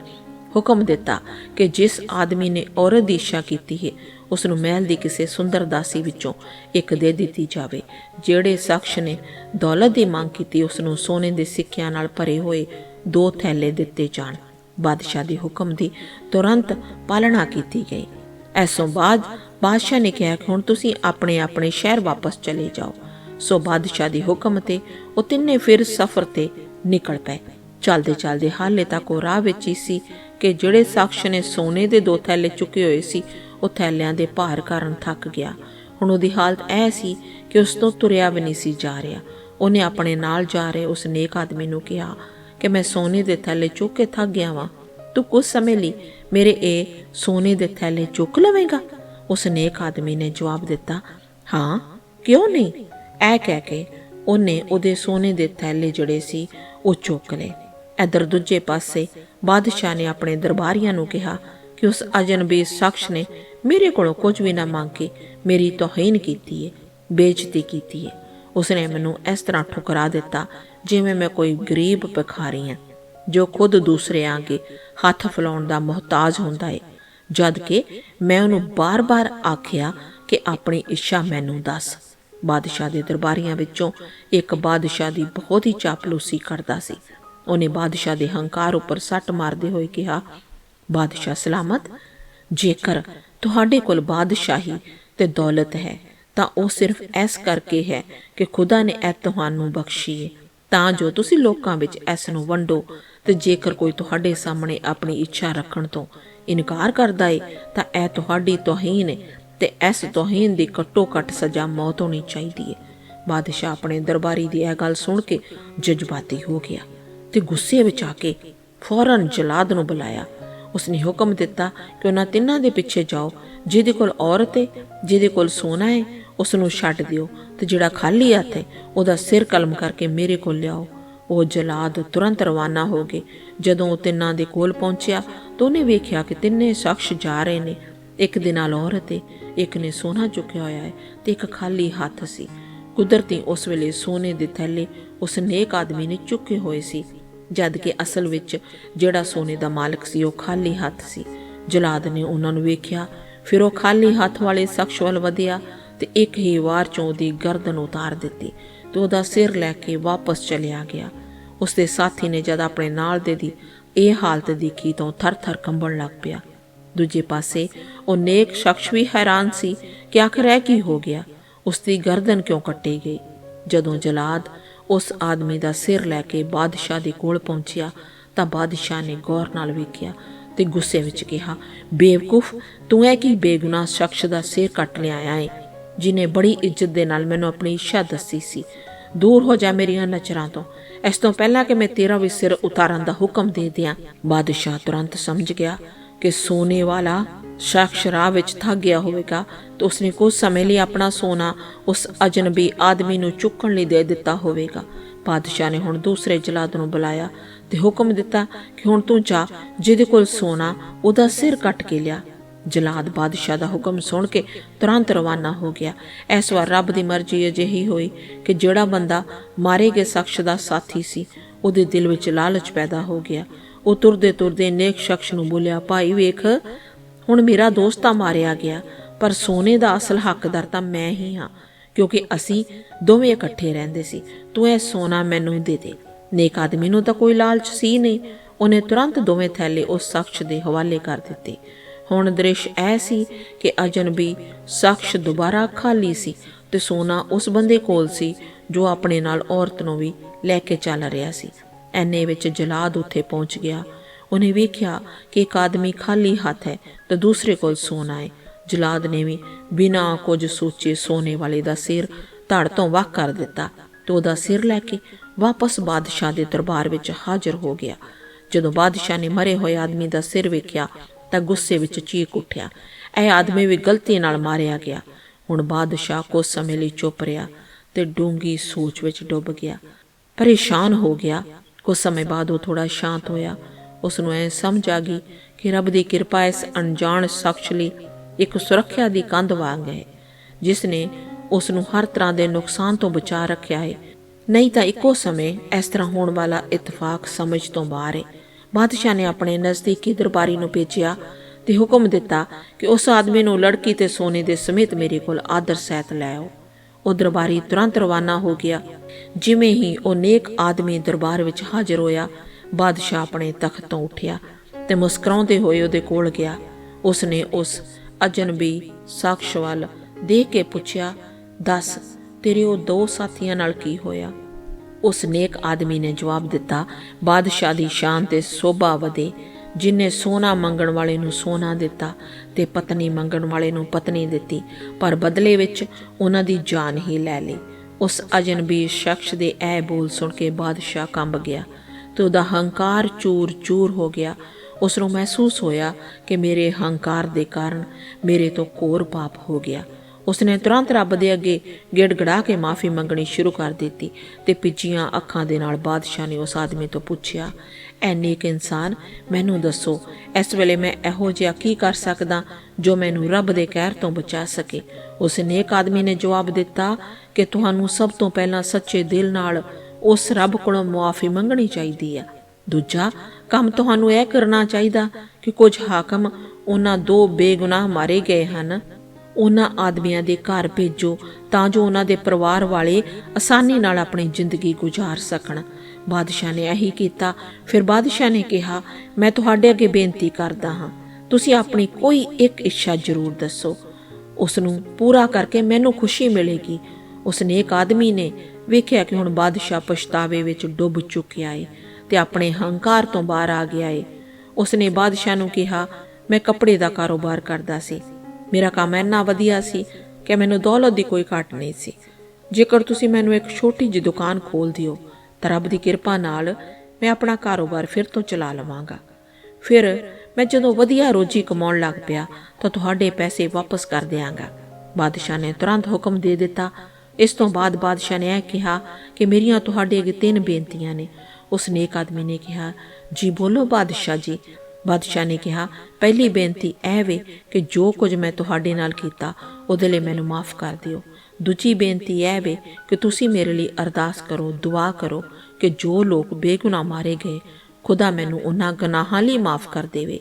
A: ਹੁਕਮ ਦਿੱਤਾ ਕਿ ਜਿਸ ਆਦਮੀ ਨੇ ਔਰਤ ਦੀ ਇੱਛਾ ਕੀਤੀ ਹੈ ਉਸ ਨੂੰ ਮਹਿਲ ਦੀ ਕਿਸੇ ਸੁੰਦਰ ਦਾਸੀ ਵਿੱਚੋਂ ਇੱਕ ਦੇ ਦਿੱਤੀ ਜਾਵੇ। ਜਿਹੜੇ ਸ਼ਖਸ ਨੇ ਦੌਲਤ ਦੀ ਮੰਗ ਕੀਤੀ ਉਸ ਨੂੰ ਸੋਨੇ ਦੇ ਸਿੱਕਿਆਂ ਨਾਲ ਭਰੇ ਹੋਏ ਦੋ ਥੈਲੇ ਦਿੱਤੇ ਜਾਣ। ਬਾਦਸ਼ਾਹ ਦੇ ਹੁਕਮ ਦੀ ਤੁਰੰਤ ਪਾਲਣਾ ਕੀਤੀ ਗਈ। ਐਸੋਂ ਬਾਅਦ ਬਾਦਸ਼ਾਹ ਨੇ ਕਿਹਾ ਕਿ ਹੁਣ ਤੁਸੀਂ ਆਪਣੇ ਆਪਣੇ ਸ਼ਹਿਰ ਵਾਪਸ ਚਲੇ ਜਾਓ। ਸੋ ਬਾਦਸ਼ਾਹ ਦੇ ਹੁਕਮ ਤੇ ਉਹ ਤਿੰਨੇ ਫਿਰ ਸਫ਼ਰ ਤੇ ਨਿਕਲ ਪਏ। ਚਲਦੇ ਚਲਦੇ ਹਾਲੇ ਤੱਕ ਉਹ ਰਾਹ ਵਿੱਚ ਹੀ ਸੀ ਕਿ ਜਿਹੜੇ ਸ਼ਖਸ ਨੇ ਸੋਨੇ ਦੇ ਦੋ ਥੈਲੇ ਚੁੱਕੇ ਹੋਏ ਸੀ, ਉਹ ਥੈਲਿਆਂ ਦੇ ਭਾਰ ਕਾਰਨ ਥੱਕ ਗਿਆ। ਹੁਣ ਉਹਦੀ ਹਾਲਤ ਐ ਸੀ ਕਿ ਉਸ ਤੋਂ ਤੁਰਿਆ ਵੀ ਨਹੀਂ ਸੀ ਜਾ ਰਿਹਾ। ਉਹਨੇ ਆਪਣੇ ਨਾਲ ਜਾ ਰਹੇ ਉਸ ਨੇਕ ਆਦਮੀ ਨੂੰ ਕਿਹਾ ਕਿ ਮੈਂ ਸੋਨੇ ਦੇ ਥੈਲੇ ਚੁੱਕ ਕੇ ਥੱਕ ਗਿਆ ਵਾਂ। ਤੂੰ ਕੁਝ ਸਮੇਂ ਲਈ ਮੇਰੇ ਇਹ ਸੋਨੇ ਦੇ ਥੈਲੇ ਚੁੱਕ ਲਵੇਂਗਾ? ਉਸ ਨੇਕ ਆਦਮੀ ਨੇ ਜਵਾਬ ਦਿੱਤਾ, ਹਾਂ, ਕਿਉਂ ਨਹੀਂ? ਐ ਕਹਿ ਕੇ ਉਹਨੇ ਉਹਦੇ ਸੋਨੇ ਦੇ ਥੈਲੇ ਜਿਹੜੇ ਸੀ, ਉਹ ਚੁੱਕ ਲਏ। ਇਧਰ ਦੂਜੇ ਪਾਸੇ ਬਾਦਸ਼ਾਹ ਨੇ ਆਪਣੇ ਦਰਬਾਰੀਆਂ ਨੂੰ ਕਿਹਾ ਕਿ ਉਸ ਅਜਨਬੀ ਸ਼ਖਸ ਨੇ ਮੇਰੇ ਕੋਲੋਂ ਕੁਝ ਵੀ ਨਾ ਮੰਗ ਕੇ ਮੇਰੀ ਤੋਹੀਨ ਕੀਤੀ ਹੈ ਬੇਇੱਜ਼ਤੀ ਕੀਤੀ ਹੈ ਉਸਨੇ ਮੈਨੂੰ ਇਸ ਤਰ੍ਹਾਂ ਠੁਕਰਾ ਦਿੱਤਾ ਜਿਵੇਂ ਮੈਂ ਕੋਈ ਗਰੀਬ ਭਿਖਾਰੀ ਹਾਂ। ਜੋ ਖੁਦ ਦੂਸਰਿਆਂ ਅੱਗੇ ਹੱਥ ਫਲਾਉਣ ਦਾ ਮੁਹਤਾਜ ਹੁੰਦਾ ਹੈ ਜਦ ਕਿ ਮੈਂ ਉਹਨੂੰ ਬਾਰ-ਬਾਰ ਆਖਿਆ ਕਿ ਆਪਣੀ ਇੱਛਾ ਮੈਨੂੰ ਦੱਸ। ਬਾਦਸ਼ਾਹ ਦੇ ਦਰਬਾਰੀਆਂ ਵਿੱਚੋਂ ਇੱਕ ਬਾਦਸ਼ਾਹ ਦੀ ਬਹੁਤ ਹੀ ਚਾਪਲੂਸੀ ਕਰਦਾ ਸੀ। ਉਹਨੇ ਬਾਦਸ਼ਾਹ ਦੇ ਹੰਕਾਰ ਉੱਪਰ ਸੱਟ ਮਾਰਦੇ ਹੋਏ ਕਿਹਾ, ਬਾਦਸ਼ਾਹ ਸਲਾਮਤ? ਜੇਕਰ ਤੁਹਾਡੇ ਕੋਲ ਬਾਦਸ਼ਾਹੀ ਤੇ ਦੌਲਤ ਹੈ, ਤਾਂ ਉਹ ਸਿਰਫ ਇਸ ਕਰਕੇ ਹੈ ਕਿ ਖੁਦਾ ਨੇ ਇਹ ਤੁਹਾਨੂੰ ਬਖਸ਼ੀ ਹੈ ਤਾਂ ਜੋ ਤੁਸੀਂ ਲੋਕਾਂ ਵਿੱਚ ਇਸ ਨੂੰ ਵੰਡੋ ਤੇ ਜੇਕਰ ਕੋਈ ਤੁਹਾਡੇ ਸਾਹਮਣੇ ਆਪਣੀ ਇੱਛਾ ਰੱਖਣ ਤੋਂ ਇਨਕਾਰ ਕਰਦਾ ਏ, ਤਾਂ ਇਹ ਤੁਹਾਡੀ ਤੋਹੀਨ ਏ ਤੇ ਇਸ ਤੋਹੀਨ ਦੀ ਘੱਟੋ ਘੱਟ ਸਜ਼ਾ ਮੌਤ ਹੋਣੀ ਚਾਹੀਦੀ ਹੈ ਬਾਦਸ਼ਾਹ ਆਪਣੇ ਦਰਬਾਰੀ ਦੀ ਇਹ ਗੱਲ ਸੁਣ ਕੇ ਜਜ਼ਬਾਤੀ ਹੋ ਗਿਆ ਤੇ ਗੁੱਸੇ ਵਿੱਚ ਆ ਕੇ ਫੌਰਨ ਜਲਾਦ ਨੂੰ ਬੁਲਾਇਆ। ਉਸਨੇ ਹੁਕਮ ਦਿੱਤਾ ਕਿ ਉਹਨਾਂ ਤਿੰਨਾਂ ਦੇ ਪਿੱਛੇ ਜਾਓ, ਜਿਹਦੇ ਕੋਲ ਔਰਤ ਹੈ ਜਿਹਦੇ ਕੋਲ ਸੋਨਾ ਹੈ ਉਸ ਨੂੰ ਛੱਡ ਦਿਓ ਤੇ ਜਿਹੜਾ ਖਾਲੀ ਹੱਥ ਹੈ ਉਹਦਾ ਸਿਰ ਕਲਮ ਕਰਕੇ ਮੇਰੇ ਕੋਲ ਲਿਆਓ। ਉਹ ਜਲਾਦ ਤੁਰੰਤ ਰਵਾਨਾ ਹੋ ਗਏ। ਜਦੋਂ ਉਹ ਤਿੰਨਾਂ ਦੇ ਕੋਲ ਪਹੁੰਚਿਆ ਤਾਂ ਉਹਨੇ ਵੇਖਿਆ ਕਿ ਤਿੰਨੇ ਸ਼ਖਸ ਜਾ ਰਹੇ ਨੇ। ਇੱਕ ਦੇ ਨਾਲ ਔਰਤ ਹੈ ਇੱਕ ਨੇ ਸੋਨਾ ਚੁੱਕਿਆ ਹੋਇਆ ਹੈ ਤੇ ਇੱਕ ਖਾਲੀ ਹੱਥ ਸੀ। ਕੁਦਰਤੀ ਉਸ ਵੇਲੇ ਸੋਨੇ ਦੇ ਥੈਲੇ ਉਸ ਨੇਕ ਆਦਮੀ ਨੇ ਚੁੱਕੇ ਹੋਏ ਸੀ, ਜਦ ਕਿ ਅਸਲ ਵਿੱਚ ਜਿਹੜਾ ਸੋਨੇ ਦਾ ਮਾਲਕ ਸੀ ਉਹ ਖਾਲੀ ਹੱਥ ਸੀ। ਜਲਾਦ ਨੇ ਉਹਨਾਂ ਨੂੰ ਵੇਖਿਆ, ਫਿਰ ਉਹ ਖਾਲੀ ਹੱਥ ਵਾਲੇ ਸ਼ਖਸ ਵੱਲ ਵਧਿਆ ਤੇ ਇੱਕ ਹੀ ਵਾਰ ਚੋਂ ਉਹਦੀ ਗਰਦਨ ਉਤਾਰ ਦਿੱਤੀ। ਤੇ ਉਹਦਾ ਸਿਰ ਲੈ ਕੇ ਵਾਪਸ ਚਲਿਆ ਗਿਆ। ਉਸਦੇ ਸਾਥੀ ਨੇ ਜਦ ਆਪਣੇ ਨਾਲ ਦੇ ਦੀ ਇਹ ਹਾਲਤ ਦੇਖੀ ਤਾਂ ਥਰ-ਥਰ ਕੰਬਣ ਲੱਗ ਪਿਆ। ਦੂਜੇ ਪਾਸੇ ਉਹ ਨੇਕ ਸ਼ਖਸ ਵੀ ਹੈਰਾਨ ਸੀ ਕਿ ਆਖਰ ਇਹ ਕੀ ਹੋ ਗਿਆ? ਉਸ ਦੀ ਗਰਦਨ ਕਿਉਂ ਕੱਟੀ ਗਈ? ਜਦੋਂ ਜਲਾਦ ਉਸ ਆਦਮੀ ਦਾ ਸਿਰ ਲੈ ਕੇ ਬਾਦਸ਼ਾਹ ਦੇ ਕੋਲ ਪਹੁੰਚਿਆ ਤਾਂ ਬਾਦਸ਼ਾਹ ਨੇ ਗੌਰ ਨਾਲ ਵੇਖਿਆ ਤੇ ਗੁੱਸੇ ਵਿੱਚ ਕਿਹਾ, ਬੇਵਕੂਫ, ਤੂੰ ਇਹ ਕੀ ਬੇਗੁਨਾਹ ਸ਼ਖਸ ਦਾ ਸਿਰ ਕੱਟ ਲਿਆਇਆ ਏ? ਜਿਨੇ ਬੜੀ ਇੱਜ਼ਤ ਦੇ ਨਾਲ ਮੈਨੂੰ ਆਪਣੀ ਇੱਛਾ ਦੱਸੀ ਸੀ। ਦੂਰ ਹੋ ਜਾ ਮੇਰੀਆਂ ਨਜ਼ਰਾਂ ਤੋਂ। ਇਸ ਤੋਂ ਪਹਿਲਾਂ ਕਿ ਮੈਂ ਤੇਰਾ ਵੀ ਸਿਰ ਉਤਾਰਨ ਦਾ ਹੁਕਮ ਦੇ ਦਿਆਂ, ਬਾਦਸ਼ਾਹ ਤੁਰੰਤ ਸਮਝ ਗਿਆ ਕਿ ਸੋਨੇ ਵਾਲਾ ਸ਼ਖਸ ਰਾਹ ਵਿੱਚ ਥੱਕ ਗਿਆ ਹੋਵੇਗਾ ਤਾਂ ਉਸਨੇ ਕੁਝ ਸਮੇਂ ਲਈ ਆਪਣਾ ਸੋਨਾ ਉਸ ਅਜਨਬੀ ਆਦਮੀ ਨੂੰ ਚੁੱਕਣ ਲਈ ਦੇ ਦਿੱਤਾ ਹੋਵੇਗਾ। ਬਾਦਸ਼ਾਹ ਨੇ ਹੁਣ ਦੂਸਰੇ ਜਲਾਦ ਨੂੰ ਬੁਲਾਇਆ ਤੇ ਹੁਕਮ ਦਿੱਤਾ ਕਿ ਹੁਣ ਤੂੰ ਜਾ, ਜਿਹਦੇ ਕੋਲ ਸੋਨਾ, ਉਹਦਾ ਸਿਰ ਕੱਟ ਕੇ ਲਿਆ। ਜਲਾਦ ਬਾਦਸ਼ਾਹ ਦਾ ਹੁਕਮ ਸੁਣ ਕੇ ਤੁਰੰਤ ਰਵਾਨਾ ਹੋ ਗਿਆ। ਇਸ ਵਾਰ ਰੱਬ ਦੀ ਮਰਜ਼ੀ ਅਜਿਹੀ ਹੋਈ ਕਿ ਜਿਹੜਾ ਬੰਦਾ ਮਾਰੇ ਗਏ ਸ਼ਖਸ ਦਾ ਸਾਥੀ ਸੀ, ਉਹਦੇ ਦਿਲ ਵਿੱਚ ਲਾਲਚ ਪੈਦਾ ਹੋ ਗਿਆ। ਉਹ ਤੁਰਦੇ ਤੁਰਦੇ ਨੇਕ ਸ਼ਖਸ ਨੂੰ ਬੋਲਿਆ, ਭਾਈ ਵੇਖ, ਹੁਣ ਮੇਰਾ ਦੋਸਤ ਤਾਂ ਮਾਰਿਆ ਗਿਆ, ਪਰ ਸੋਨੇ ਦਾ ਅਸਲ ਹੱਕਦਾਰ ਤਾਂ ਮੈਂ ਹੀ ਹਾਂ, ਕਿਉਂਕਿ ਅਸੀਂ ਦੋਵੇਂ ਇਕੱਠੇ ਰਹਿੰਦੇ ਸੀ। ਤੂੰ ਇਹ ਸੋਨਾ ਮੈਨੂੰ ਦੇ ਦੇ। ਨੇਕ ਆਦਮੀ ਨੂੰ ਤਾਂ ਕੋਈ ਲਾਲਚ ਸੀ ਨਹੀਂ। ਉਹਨੇ ਤੁਰੰਤ ਦੋਵੇਂ ਥੈਲੇ ਉਸ ਸ਼ਖਸ ਦੇ ਹਵਾਲੇ ਕਰ ਦਿੱਤੇ। ਹੁਣ ਦ੍ਰਿਸ਼ ਐ ਸੀ ਕਿ ਅਜਨਬੀ ਸ਼ਖਸ ਦੁਬਾਰਾ ਖਾਲੀ ਸੀ ਤੇ ਸੋਨਾ ਉਸ ਬੰਦੇ ਕੋਲ ਸੀ ਜੋ ਆਪਣੇ ਨਾਲ ਔਰਤ ਨੂੰ ਵੀ ਲੈ ਕੇ ਚੱਲ ਰਿਹਾ ਸੀ। ਐਨੇ ਵਿੱਚ ਜਲਾਦ ਉੱਥੇ ਪਹੁੰਚ ਗਿਆ। ਉਹਨੇ ਵੇਖਿਆ ਕਿ ਇੱਕ ਆਦਮੀ ਖਾਲੀ ਹੱਥ ਹੈ ਤੇ ਦੂਸਰੇ ਕੋਲ ਸੋਨਾ ਹੈ। ਜਲਾਦ ਨੇ ਵੀ ਬਿਨਾਂ ਕੁਝ ਸੋਚੇ ਸੋਨੇ ਵਾਲੇ ਦਾ ਸਿਰ ਧੜ ਤੋਂ ਵਾਹ ਕਰ ਦਿੱਤਾ ਤੇ ਉਹਦਾ ਸਿਰ ਲੈ ਕੇ ਵਾਪਸ ਬਾਦਸ਼ਾਹ ਦੇ ਦਰਬਾਰ ਵਿੱਚ ਹਾਜ਼ਰ ਹੋ ਗਿਆ। ਜਦੋਂ ਬਾਦਸ਼ਾਹ ਨੇ ਮਰੇ ਹੋਏ ਆਦਮੀ ਦਾ ਸਿਰ ਵੇਖਿਆ ਤਾਂ ਗੁੱਸੇ ਵਿੱਚ ਚੀਕ ਉੱਠਿਆ। ਇਹ ਆਦਮੀ ਵੀ ਗਲਤੀ ਨਾਲ ਮਾਰਿਆ ਗਿਆ। ਹੁਣ ਬਾਦਸ਼ਾਹ ਕੁਝ ਸਮੇਂ ਲਈ ਚੁੱਪ ਰਿਹਾ ਤੇ ਡੂੰਗੀ ਸੋਚ ਵਿੱਚ ਡੁੱਬ ਗਿਆ। ਪਰੇਸ਼ਾਨ ਹੋ ਗਿਆ। ਕੁਝ ਸਮੇਂ ਬਾਅਦ ਉਹ ਥੋੜਾ ਸ਼ਾਂਤ ਹੋਇਆ। ਉਸ ਨੂੰ ਐ ਸਮਝ ਆ ਗਈ ਕਿ ਰੱਬ ਦੀ ਕਿਰਪਾ ਇਸ ਅਣਜਾਣ ਸ਼ਖਸ ਲਈ ਇੱਕ ਸੁਰੱਖਿਆ ਦੀ ਕੰਧ ਵਾਂਗ ਹੈ, ਜਿਸ ਨੇ ਉਸ ਨੂੰ ਹਰ ਤਰ੍ਹਾਂ ਦੇ ਨੁਕਸਾਨ ਤੋਂ ਬਚਾ ਰੱਖਿਆ ਹੈ। ਨਹੀਂ ਤਾਂ ਇੱਕੋ ਸਮੇਂ ਇਸ ਤਰ੍ਹਾਂ ਹੋਣ ਵਾਲਾ ਇਤਫਾਕ ਸਮਝ ਤੋਂ ਬਾਹਰ ਹੈ। ਬਾਦਸ਼ਾਹ ਨੇ ਆਪਣੇ ਨਜ਼ਦੀਕੀ ਦਰਬਾਰੀ ਨੂੰ ਭੇਜਿਆ ਤੇ ਹੁਕਮ ਦਿੱਤਾ ਕਿ ਉਸ ਆਦਮੀ ਨੂੰ ਲੜਕੀ ਤੇ ਸੋਨੇ ਦੇ ਸਮੇਤ ਮੇਰੇ ਕੋਲ ਆਦਰ ਸਹਿਤ ਲੈ ਆਓ। ਉਹ ਦਰਬਾਰੀ ਤੁਰੰਤ ਰਵਾਨਾ ਹੋ ਗਿਆ। ਜਿਵੇਂ ਹੀ ਉਹ ਨੇਕ ਆਦਮੀ ਦਰਬਾਰ ਵਿੱਚ ਹਾਜ਼ਰ ਹੋਇਆ, ਬਾਦਸ਼ਾਹ ਆਪਣੇ ਤਖਤ ਤੋਂ ਉੱਠਿਆ ਤੇ ਮੁਸਕਰਾਉਂਦੇ ਹੋਏ ਉਹਦੇ ਕੋਲ ਗਿਆ। ਉਸ ਨੇ ਉਸ ਅਜਨਬੀ ਸ਼ਖਸ ਵੱਲ ਦੇਖ ਕੇ ਪੁੱਛਿਆ, ਦੱਸ, ਤੇਰੇ ਉਹ ਦੋ ਸਾਥੀਆਂ ਨਾਲ ਕੀ ਹੋਇਆ? ਉਸ ਨੇਕ ਆਦਮੀ ਨੇ ਜਵਾਬ ਦਿੱਤਾ, ਬਾਦਸ਼ਾਹ ਦੀ ਸ਼ਾਨ ਤੇ ਸੋਭਾ ਵਧੇ। ਜਿਨੇ ਸੋਨਾ ਮੰਗਣ ਵਾਲੇ ਨੂੰ ਸੋਨਾ ਦਿੱਤਾ ਤੇ ਪਤਨੀ ਮੰਗਣ ਵਾਲੇ ਨੂੰ ਪਤਨੀ ਦਿੱਤੀ, ਪਰ ਬਦਲੇ ਵਿੱਚ ਉਹਨਾਂ ਦੀ ਜਾਨ ਹੀ ਲੈ ਲਈ। ਉਸ ਅਜਨਬੀ ਸ਼ਖਸ ਦੇ ਇਹ ਬੋਲ ਸੁਣ ਕੇ ਬਾਦਸ਼ਾਹ ਕੰਬ ਗਿਆ ਤੇ ਉਹਦਾ ਹੰਕਾਰ ਚੂਰ-ਚੂਰ ਹੋ ਗਿਆ। ਉਸ ਨੂੰ ਮਹਿਸੂਸ ਹੋਇਆ ਕਿ ਮੇਰੇ ਹੰਕਾਰ ਦੇ ਕਾਰਨ ਮੇਰੇ ਤੋਂ ਕੋਰ ਪਾਪ ਹੋ ਗਿਆ। ਉਸਨੇ ਤੁਰੰਤ ਰੱਬ ਦੇ ਅੱਗੇ ਗਿੜਗੜਾ ਕੇ ਮਾਫੀ ਮੰਗਣੀ ਸ਼ੁਰੂ ਕਰ ਦਿੱਤੀ ਤੇ ਪਿੱਛੀਆਂ ਅੱਖਾਂ ਦੇ ਨਾਲ ਬਾਦਸ਼ਾਹ ਨੇ ਉਸ ਆਦਮੀ ਤੋਂ ਪੁੱਛਿਆ, ਐ ਨੇਕ ਇਨਸਾਨ, ਮੈਨੂੰ ਦੱਸੋ, ਇਸ ਵੇਲੇ ਮੈਂ ਇਹੋ ਜਿਹਾ ਕੀ ਕਰ ਸਕਦਾ ਜੋ ਮੈਨੂੰ ਰੱਬ ਦੇ ਕਹਿਰ ਤੋਂ ਬਚਾ ਸਕੇ? ਉਸ ਨੇਕ ਆਦਮੀ ਨੇ ਜਵਾਬ ਦਿੱਤਾ ਕਿ ਤੁਹਾਨੂੰ ਸਭ ਤੋਂ ਪਹਿਲਾਂ ਸੱਚੇ ਦਿਲ ਨਾਲ ਉਸ ਰੱਬ ਕੋਲੋਂ ਮੁਆਫੀ ਮੰਗਣੀ ਚਾਹੀਦੀ ਹੈ। ਦੂਜਾ, ਕੰਮ ਤੁਹਾਨੂੰ ਇਹ ਕਰਨਾ ਚਾਹੀਦਾ ਕਿ ਕੁਝ ਹਾਕਮ ਉਹਨਾਂ ਦੋ ਬੇਗੁਨਾਹ ਮਾਰੇ ਗਏ ਹਨ। ਉਹਨਾਂ ਆਦਮੀਆਂ ਦੇ ਘਰ ਭੇਜੋ ਤਾਂ ਜੋ ਉਹਨਾਂ ਦੇ ਪਰਿਵਾਰ ਵਾਲੇ ਆਸਾਨੀ ਨਾਲ ਆਪਣੀ ਜ਼ਿੰਦਗੀ ਗੁਜ਼ਾਰ ਸਕਣ। ਬਾਦਸ਼ਾਹ ਨੇ ਇਹੀ ਕੀਤਾ। ਫਿਰ ਬਾਦਸ਼ਾਹ ਨੇ ਕਿਹਾ, ਮੈਂ ਤੁਹਾਡੇ ਅੱਗੇ ਬੇਨਤੀ ਕਰਦਾ ਹਾਂ। ਤੁਸੀਂ ਆਪਣੀ ਕੋਈ ਇੱਕ ਇੱਛਾ ਜ਼ਰੂਰ ਦੱਸੋ। ਉਸ ਨੂੰ ਪੂਰਾ ਕਰਕੇ ਮੈਨੂੰ ਖੁਸ਼ੀ ਮਿਲੇਗੀ। ਉਸ ਨੇ ਇੱਕ ਆਦਮੀ ਨੇ ਵੇਖਿਆ ਕਿ ਹੁਣ ਬਾਦਸ਼ਾਹ ਪਛਤਾਵੇ ਵਿੱਚ ਡੁੱਬ ਚੁੱਕਿਆ ਏ ਤੇ ਆਪਣੇ ਹੰਕਾਰ ਤੋਂ ਬਾਹਰ ਆ ਗਿਆ ਏ। ਉਸ ਨੇ ਬਾਦਸ਼ਾਹ ਨੂੰ ਕਿਹਾ, ਮੈਂ ਕੱਪੜੇ ਦਾ ਕਾਰੋਬਾਰ ਕਰਦਾ ਸੀ। ਮੇਰਾ ਕੰਮ ਇੰਨਾ ਵਧੀਆ ਸੀ ਕਿ ਮੈਨੂੰ ਦੌਲਤ ਦੀ ਕੋਈ ਘਾਟ ਨਹੀਂ ਸੀ। ਜੇਕਰ ਤੁਸੀਂ ਮੈਨੂੰ ਇੱਕ ਛੋਟੀ ਜਿਹੀ ਦੁਕਾਨ ਖੋਲ ਦਿਓ, ਤਾਂ ਰੱਬ ਦੀ ਕਿਰਪਾ ਨਾਲ ਮੈਂ ਆਪਣਾ ਕਾਰੋਬਾਰ ਫਿਰ ਤੋਂ ਚਲਾ ਲਵਾਂਗਾ। ਫਿਰ ਮੈਂ ਜਦੋਂ ਵਧੀਆ ਰੋਜੀ ਕਮਾਉਣ ਲੱਗ ਪਿਆ, ਤਾਂ ਤੁਹਾਡੇ ਪੈਸੇ ਵਾਪਸ ਕਰ ਦਿਆਂਗਾ। ਬਾਦਸ਼ਾਹ ਨੇ ਤੁਰੰਤ ਹੁਕਮ ਦੇ ਦਿੱਤਾ। ਇਸ ਤੋਂ ਬਾਅਦ ਬਾਦਸ਼ਾਹ ਨੇ ਇਹ ਕਿਹਾ ਕਿ ਮੇਰੀਆਂ ਤੁਹਾਡੇ ਅੱਗੇ ਤਿੰਨ ਬੇਨਤੀਆਂ ਨੇ। ਉਸ ਨੇਕ ਆਦਮੀ ਨੇ ਕਿਹਾ, ਜੀ ਬੋਲੋ ਬਾਦਸ਼ਾਹ ਜੀ ਬਾਦਸ਼ਾਹ ਨੇ ਕਿਹਾ, ਪਹਿਲੀ ਬੇਨਤੀ ਇਹ ਵੇ ਕਿ ਜੋ ਕੁਝ ਮੈਂ ਤੁਹਾਡੇ ਨਾਲ ਕੀਤਾ, ਉਹਦੇ ਲਈ ਮੈਨੂੰ ਮਾਫ ਕਰ ਦਿਓ। ਦੂਜੀ ਬੇਨਤੀ ਇਹ ਵੇ ਕਿ ਤੁਸੀਂ ਮੇਰੇ ਲਈ ਅਰਦਾਸ ਕਰੋ, ਦੁਆ ਕਰੋ ਕਿ ਜੋ ਲੋਕ ਬੇਗੁਨਾਹ ਮਾਰੇ ਗਏ, ਖੁਦਾ ਮੈਨੂੰ ਉਹਨਾਂ ਗੁਨਾਹਾਂ ਲਈ ਮਾਫ ਕਰ ਦੇਵੇ।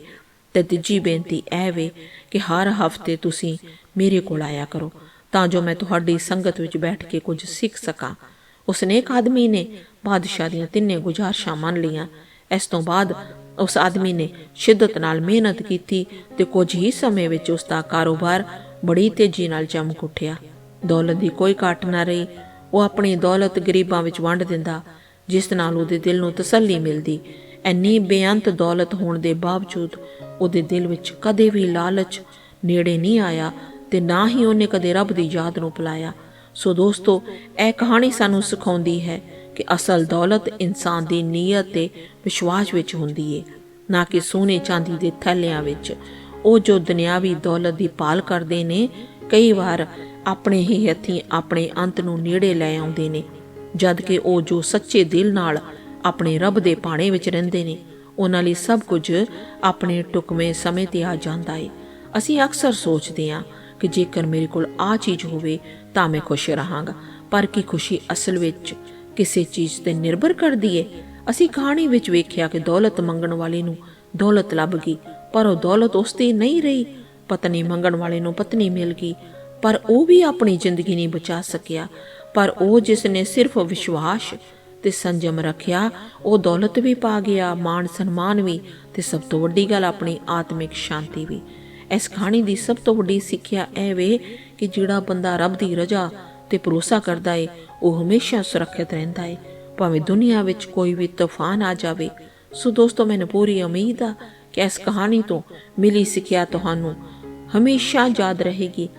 A: ਤੇ ਤੀਜੀ ਬੇਨਤੀ ਇਹ ਵੇ ਕਿ ਹਰ ਹਫ਼ਤੇ ਤੁਸੀਂ ਮੇਰੇ ਕੋਲ ਆਇਆ ਕਰੋ, ਤਾਂ ਜੋ ਮੈਂ ਤੁਹਾਡੀ ਸੰਗਤ ਵਿੱਚ ਬੈਠ ਕੇ ਕੁਝ ਸਿੱਖ ਸਕਾਂ। ਉਸ ਨੇ ਆਦਮੀ ਨੇ ਬਾਦਸ਼ਾਹ ਦੀਆਂ ਤਿੰਨੇ ਗੁਜ਼ਾਰਸ਼ਾਂ ਮੰਨ ਲਈਆਂ। ਇਸ ਤੋਂ ਬਾਅਦ ਉਸ ਆਦਮੀ ਨੇ ਸ਼ਿੱਦਤ ਨਾਲ ਮਿਹਨਤ ਕੀਤੀ ਤੇ ਕੁਝ ਹੀ ਸਮੇਂ ਵਿੱਚ ਉਸ ਦਾ ਕਾਰੋਬਾਰ ਬੜੀ ਤੇਜ਼ੀ ਨਾਲ ਚਮਕ ਉੱਠਿਆ। ਦੌਲਤ ਦੀ ਕੋਈ ਘਾਟ ਨਾ ਰਹੀ। ਉਹ ਆਪਣੀ ਦੌਲਤ ਗਰੀਬਾਂ ਵਿੱਚ ਵੰਡ ਦਿੰਦਾ, ਜਿਸ ਨਾਲ ਉਹਦੇ ਦਿਲ ਨੂੰ ਤਸੱਲੀ ਮਿਲਦੀ। ਐਨੀ ਬੇਅੰਤ ਦੌਲਤ ਹੋਣ ਦੇ ਬਾਵਜੂਦ ਉਹਦੇ ਦਿਲ ਵਿੱਚ ਕਦੇ ਵੀ ਲਾਲਚ ਨੇੜੇ ਨਹੀਂ ਆਇਆ ਤੇ ਨਾ ਹੀ ਉਹਨੇ ਕਦੇ ਰੱਬ ਦੀ ਯਾਦ ਨੂੰ ਭੁਲਾਇਆ। ਸੋ ਦੋਸਤੋ, ਇਹ ਕਹਾਣੀ ਸਾਨੂੰ ਸਿਖਾਉਂਦੀ ਹੈ ਕਿ ਅਸਲ ਦੌਲਤ ਇਨਸਾਨ ਦੀ ਨੀਅਤ ਤੇ ਵਿਸ਼ਵਾਸ ਵਿੱਚ ਹੁੰਦੀ ਏ, ਨਾ ਕਿ ਸੋਨੇ ਚਾਂਦੀ ਦੇ ਥੈਲਿਆਂ ਵਿੱਚ। ਉਹ ਜੋ ਦੁਨਿਆਵੀ ਦੌਲਤ ਦੀ ਪਾਲ ਕਰਦੇ ਨੇ, ਕਈ ਵਾਰ ਆਪਣੇ ਹੀ ਹੱਥੀਂ ਆਪਣੇ ਅੰਤ ਨੂੰ ਨੇੜੇ ਲੈ ਆਉਂਦੇ ਨੇ, ਜਦ ਕਿ ਉਹ ਜੋ ਸੱਚੇ ਦਿਲ ਨਾਲ ਆਪਣੇ ਰੱਬ ਦੇ ਪਾਣੇ ਵਿੱਚ ਰਹਿੰਦੇ ਨੇ, ਉਹਨਾਂ ਲਈ ਸਭ ਕੁਝ ਆਪਣੇ ਟੁਕਵੇਂ ਸਮੇਂ ਤੇ ਆ ਜਾਂਦਾ ਏ। ਅਸੀਂ ਅਕਸਰ ਸੋਚਦੇ ਹਾਂ ਕਿ ਜੇਕਰ ਮੇਰੇ ਕੋਲ ਆ ਚੀਜ਼ ਹੋਵੇ ਤਾਂ ਮੈਂ ਖੁਸ਼ ਰਹਾਂਗਾ, ਪਰ ਕੀ ਖੁਸ਼ੀ ਅਸਲ ਵਿੱਚ ਕਿਸੇ ਚੀਜ਼ ਤੇ ਨਿਰਭਰ ਕਰਦੀ ਏ। ਅਸੀਂ ਕਹਾਣੀ ਵਿੱਚ ਵੇਖਿਆ ਕਿ ਦੌਲਤ ਮੰਗਣ ਵਾਲੇ ਨੂੰ ਦੌਲਤ ਲੱਭ ਗਈ, ਪਰ ਉਹ ਦੌਲਤ ਉਸ ਦੀ ਨਹੀਂ ਰਹੀ। ਪਤਨੀ ਮੰਗਣ ਵਾਲੇ ਨੂੰ ਪਤਨੀ ਮਿਲ ਗਈ, ਪਰ ਉਹ ਵੀ ਆਪਣੀ ਜ਼ਿੰਦਗੀ ਨਹੀਂ ਬਚਾ ਸਕਿਆ। ਪਰ ਉਹ ਜਿਸ ਨੇ ਸਿਰਫ ਵਿਸ਼ਵਾਸ ਤੇ ਸੰਜਮ ਰੱਖਿਆ, ਉਹ ਦੌਲਤ ਵੀ ਪਾ ਗਿਆ, ਮਾਣ ਸਨਮਾਨ ਵੀ ਤੇ ਸਭ ਤੋਂ ਵੱਡੀ ਗੱਲ ਆਪਣੀ ਆਤਮਿਕ ਸ਼ਾਂਤੀ ਵੀ। ਇਸ ਕਹਾਣੀ ਦੀ ਸਭ ਤੋਂ ਵੱਡੀ ਸਿੱਖਿਆ ਇਹ ਵੇ ਕਿ ਜਿਹੜਾ ਬੰਦਾ ਰੱਬ ਦੀ ਰਜ਼ਾ ਤੇ ਭਰੋਸਾ ਕਰਦਾ ਏ, ਉਹ ਹਮੇਸ਼ਾ ਸੁਰੱਖਿਅਤ ਰਹਿੰਦਾ ਏ। ਭਾਵੇਂ ਦੁਨੀਆ ਵਿੱਚ ਕੋਈ ਵੀ ਤੂਫਾਨ ਆ ਜਾਵੇ। ਸੋ ਦੋਸਤੋ, ਮੈਨੂੰ ਪੂਰੀ ਉਮੀਦ ਆ ਕਿ ਇਸ ਕਹਾਣੀ ਤੋਂ ਮਿਲੀ ਸਿੱਖਿਆ ਤੁਹਾਨੂੰ ਹਮੇਸ਼ਾ ਯਾਦ ਰਹੇਗੀ।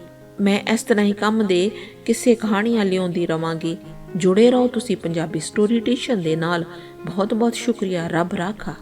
A: ਮੈਂ ਇਸ ਤਰ੍ਹਾਂ ਹੀ ਕੰਮ ਦੇ ਕਿਸੇ ਕਹਾਣੀਆਂ ਲਿਆਉਂਦੀ ਰਵਾਂਗੀ। ਜੁੜੇ ਰਹੋ ਤੁਸੀਂ ਪੰਜਾਬੀ ਸਟੋਰੀ ਟੇਸ਼ਨ ਦੇ ਨਾਲ। ਬਹੁਤ ਬਹੁਤ ਸ਼ੁਕਰੀਆ, ਰੱਬ ਰਾਖਾ।